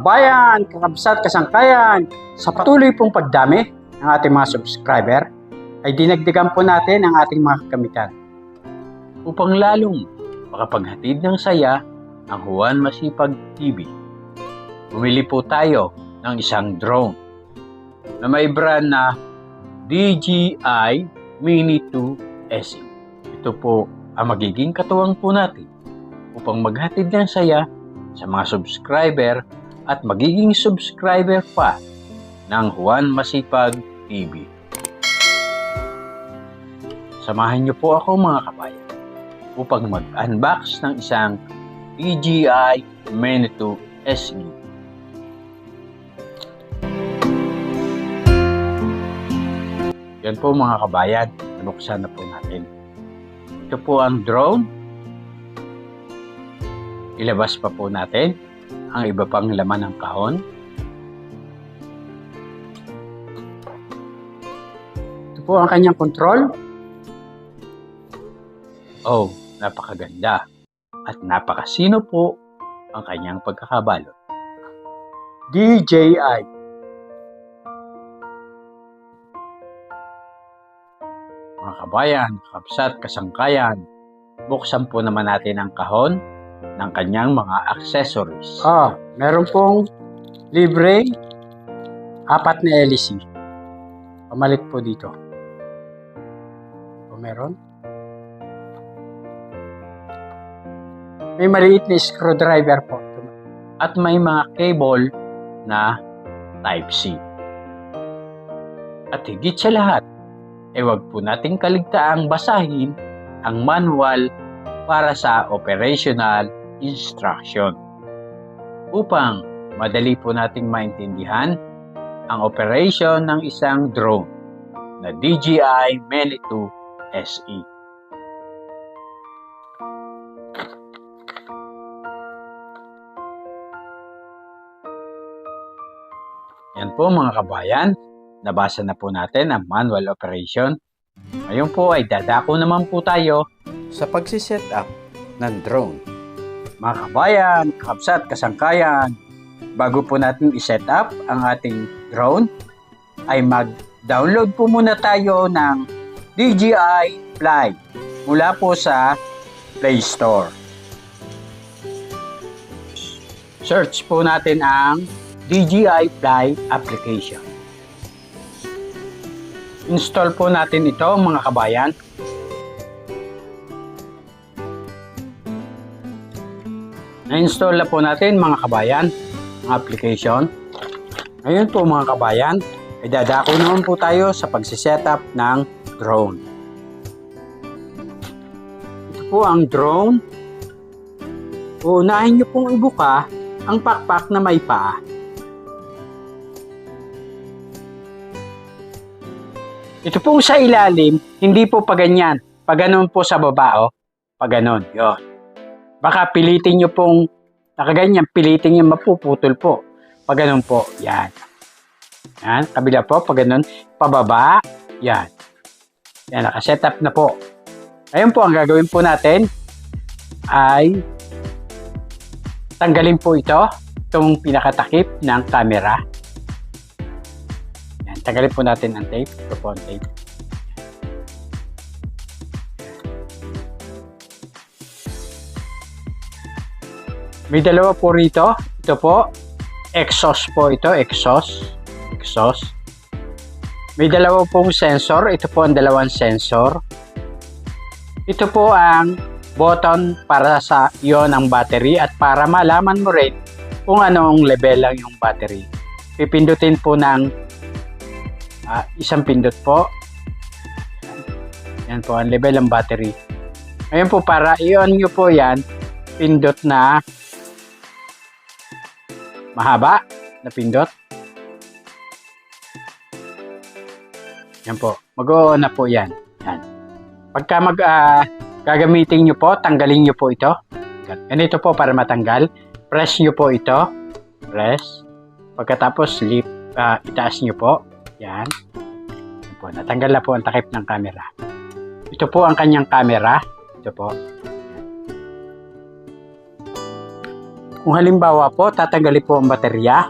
Kabayan, kakabsat, kasangkayan, sa patuloy pong pagdami ng ating mga subscriber, ay dinagdagan po natin ang ating mga kagamitan. upang lalong makapaghatid ng saya ang Juan Masipag TV. Bumili po tayo ng isang drone na may brand na DJI Mini 2 SE. Ito po ang magiging katuwang po natin upang maghatid ng saya sa mga subscriber at magiging subscriber pa ng Juan Masipag TV. Samahan niyo po ako mga kabayan upang mag-unbox ng isang DJI Mini 2 SE. Yan po mga kabayan, nabuksan na po natin. Ito po ang drone. Ilabas pa po natin ang iba pang laman ng kahon. Ito po ang kanyang control. Oh, napakaganda. At napakasino po ang kanyang pagkakabalot. DJI. Mga kabayan, kapsat, kasangkayan, buksan po naman natin ang kahon ng kanyang mga accessories. Ah, meron pong libre apat na LEC. Pamalit po dito. O meron? May maliit na screwdriver po. At may mga cable na Type-C. At higit sa lahat, e wag po nating kaligtaang basahin ang manual para sa operational instruction upang madali po nating maintindihan ang operation ng isang drone na DJI Mini 2 SE. Yan po mga kabayan, nabasa na po natin ang manual operation. Ngayon po ay dadako naman po tayo sa pagsiset up ng drone. Mga kabayan, kapsat, kasangkayan, bago po natin i-set up ang ating drone, ay mag-download po muna tayo ng DJI Fly mula po sa Play Store. Search po natin ang DJI Fly application. Install po natin ito mga kabayan. Na-install na po natin mga kabayan ang application. Ngayon po mga kabayan, ay dadako naman po tayo sa pagsisetup ng drone. Ito po ang drone. Uunahin nyo pong ibuka ang pakpak na may paa. Ito pong sa ilalim, hindi po pa ganyan. Pag ganun po sa baba, oh. Pag ganun, yun. Baka pilitin nyo pong nakaganyan, pilitin nyo mapuputol po. Pag ganun po, yan. Yan, kabila po, pag ganun, pababa, yan. Yan, nakaset up na po. Ngayon po, ang gagawin po natin ay tanggalin po ito, itong pinakatakip ng camera. Yan, tanggalin po natin ang tape. Ito po ang tape. May dalawa po rito. Ito po, exhaust po ito, exhaust. Exhaust. May dalawa pong sensor. Ito po ang dalawang sensor. Ito po ang button para sa iyon ang battery at para malaman mo rin kung anong level lang yung battery. Pipindutin po ng ah, isang pindot po. Yan po ang level ng battery. Ngayon po para i-on nyo po yan, pindot na mahaba na pindot. Yan po. Mag-on na po yan. Yan. Pagka mag ah, gagamitin nyo po, tanggalin nyo po ito. Ganito po para matanggal. Press nyo po ito. Press. Pagkatapos, lift, ah, itaas nyo po. Yan. Yan po. Natanggal na po ang takip ng camera. Ito po ang kanyang camera. Ito po. Kung halimbawa po, tatanggalin po ang baterya.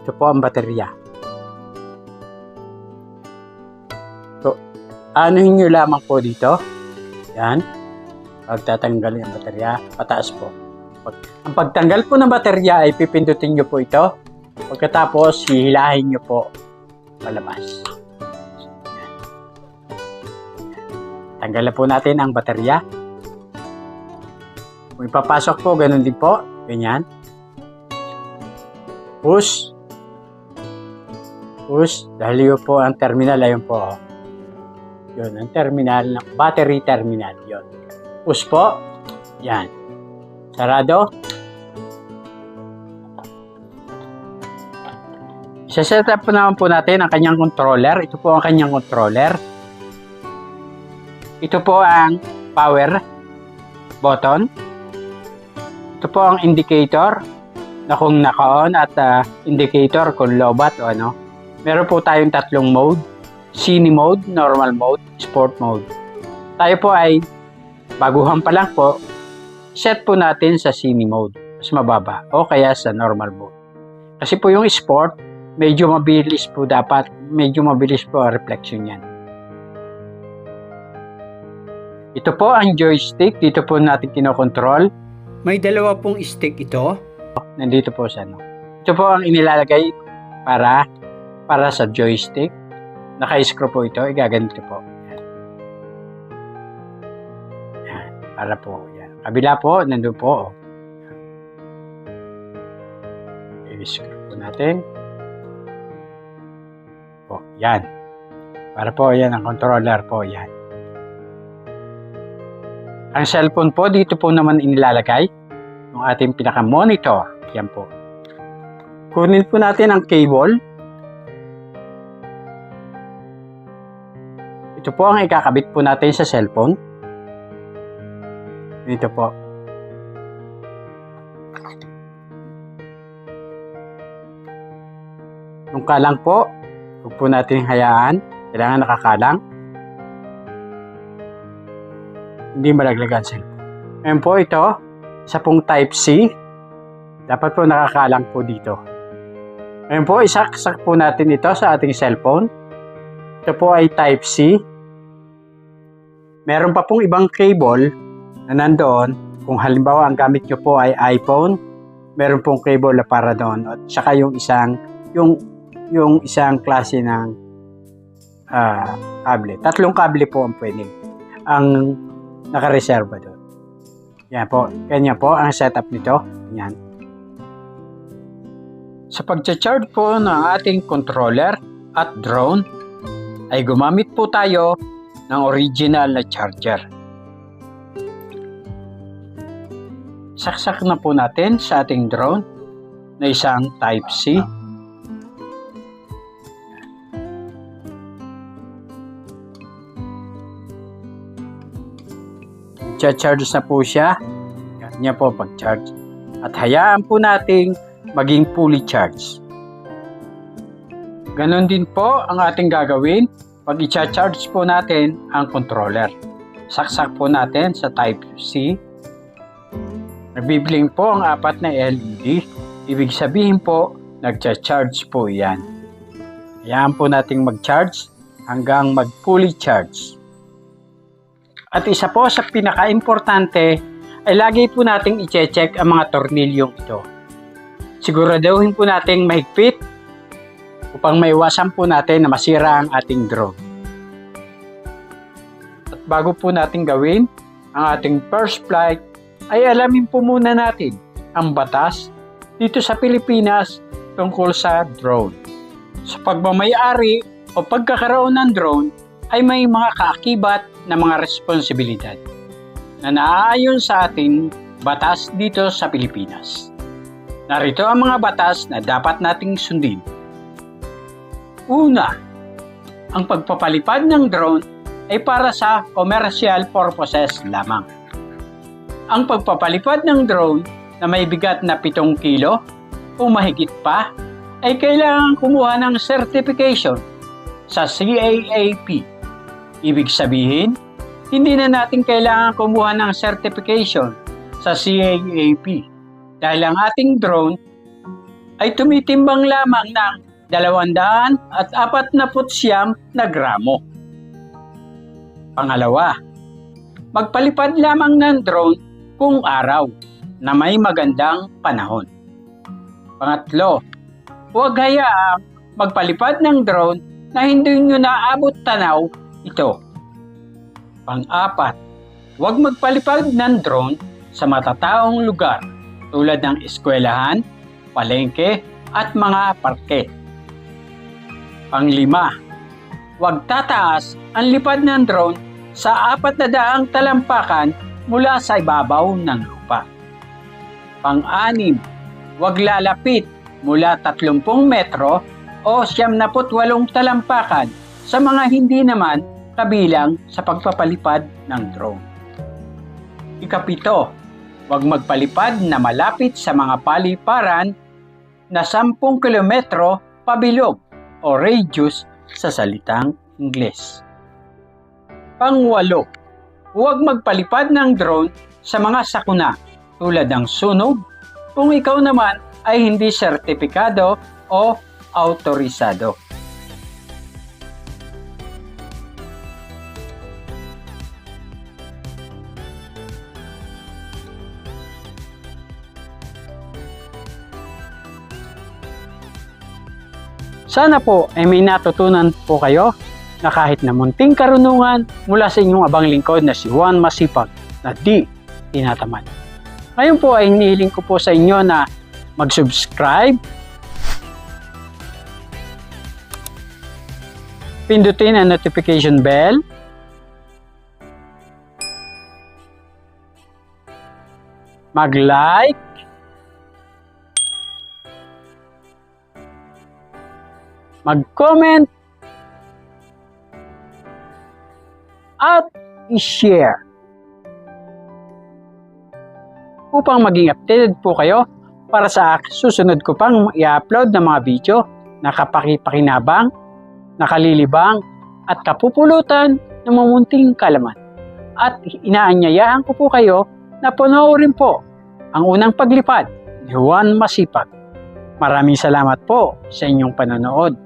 Ito po ang baterya. So, anuhin nyo lamang po dito. Yan. Pag tatanggalin ang baterya, pataas po. Pag, ang pagtanggal po ng baterya ay pipindutin nyo po ito. Pagkatapos, hihilahin nyo po palabas. Tanggalan po natin ang baterya. Kung ipapasok po, ganun din po. Ganyan. Push. Push. Dahil yun po ang terminal. Ayun po. oh. Yun, ang terminal. ng Battery terminal. Yun. Push po. Yan. Sarado. Isa-set up po naman po natin ang kanyang controller. Ito po ang kanyang controller. Ito po ang power button. Ito po ang indicator na kung naka-on at ah, indicator kung lobat o ano. Meron po tayong tatlong mode. Cine mode, normal mode, sport mode. Tayo po ay baguhan pa lang po. Set po natin sa cine mode. Mas mababa. O kaya sa normal mode. Kasi po yung sport, medyo mabilis po dapat. Medyo mabilis po ang reflection yan. Ito po ang joystick. Dito po natin kinokontrol. May dalawa pong stick ito. Nandito po sa ano. Ito po ang inilalagay para para sa joystick. Naka-screw po ito. Igaganito po. Yan. Yan. Para po. Yan. Kabila po, nandun po. I-screw po natin. Po. Yan. Para po, yan ang controller po. Yan. Ang cellphone po, dito po naman inilalagay yung ating pinaka-monitor. Yan po. Kunin po natin ang cable. Ito po ang ikakabit po natin sa cellphone. Dito po. Yung kalang po, huwag po natin hayaan. Kailangan nakakalang. Hindi malaglagan cellphone. Ngayon po ito, isa pong type C. Dapat po nakakalang po dito. Ngayon po, isaksak po natin ito sa ating cellphone. Ito po ay type C. Meron pa pong ibang cable na nandoon. Kung halimbawa ang gamit nyo po ay iPhone, meron pong cable na para doon. At saka yung isang, yung, yung isang klase ng ah, kable. Tatlong kable po ang pwedeng. Ang nakareserva doon. Yan po. Kanya po ang setup nito. Yan. Sa pagcha-charge po ng ating controller at drone, ay gumamit po tayo ng original na charger. Saksak na po natin sa ating drone na isang Type-C. Cha-charge na po siya. Yan niya po pag-charge. At hayaan po nating maging fully charged. Ganon din po ang ating gagawin pag i-charge po natin ang controller. Saksak po natin sa Type-C. Nagbibiling po ang apat na LED. Ibig sabihin po, nagcha-charge po yan. Hayaan po nating mag-charge hanggang mag-fully charge. At isa po sa pinaka-importante ay lagi po nating i-check ang mga tornilyong ito. Siguraduhin po nating mahigpit upang maiwasan po natin na masira ang ating drone. At bago po natin gawin ang ating first flight, ay alamin po muna natin ang batas dito sa Pilipinas tungkol sa drone. Sa pagmamayari o pagkakaroon ng drone ay may mga kaakibat na mga responsibilidad na naaayon sa ating batas dito sa Pilipinas. Narito ang mga batas na dapat nating sundin. Una, ang pagpapalipad ng drone ay para sa commercial purposes lamang. Ang pagpapalipad ng drone na may bigat na 7 kilo o mahigit pa ay kailangan kumuha ng certification sa CAAP. Ibig sabihin, hindi na natin kailangan kumuha ng certification sa CAAP dahil ang ating drone ay tumitimbang lamang ng 200 at 49 na gramo. Pangalawa, magpalipad lamang ng drone kung araw na may magandang panahon. Pangatlo, huwag hayaang magpalipad ng drone na hindi nyo naabot tanaw ito. Pang-apat, huwag magpalipad ng drone sa matataong lugar tulad ng eskwelahan, palengke at mga parke. Panglima, huwag tataas ang lipad ng drone sa apat na daang talampakan mula sa ibabaw ng lupa. Pang-anim, huwag lalapit mula 30 metro o 78 talampakan sa mga hindi naman kabilang sa pagpapalipad ng drone. Ikapito, huwag magpalipad na malapit sa mga paliparan na 10 kilometro pabilog o radius sa salitang Ingles. Pangwalo, huwag magpalipad ng drone sa mga sakuna tulad ng sunog kung ikaw naman ay hindi sertipikado o autorisado. Sana po ay may natutunan po kayo na kahit na munting karunungan mula sa inyong abang lingkod na si Juan Masipag na di tinatamad. Ngayon po ay hinihiling ko po sa inyo na mag-subscribe, pindutin ang notification bell, mag-like, mag-comment, at i-share. Upang maging updated po kayo para sa susunod ko pang i-upload na mga video na kapakipakinabang, nakalilibang, at kapupulutan ng mamunting kalaman. At inaanyayahan ko po kayo na panoorin po ang unang paglipad ni Juan Masipag. Maraming salamat po sa inyong panonood.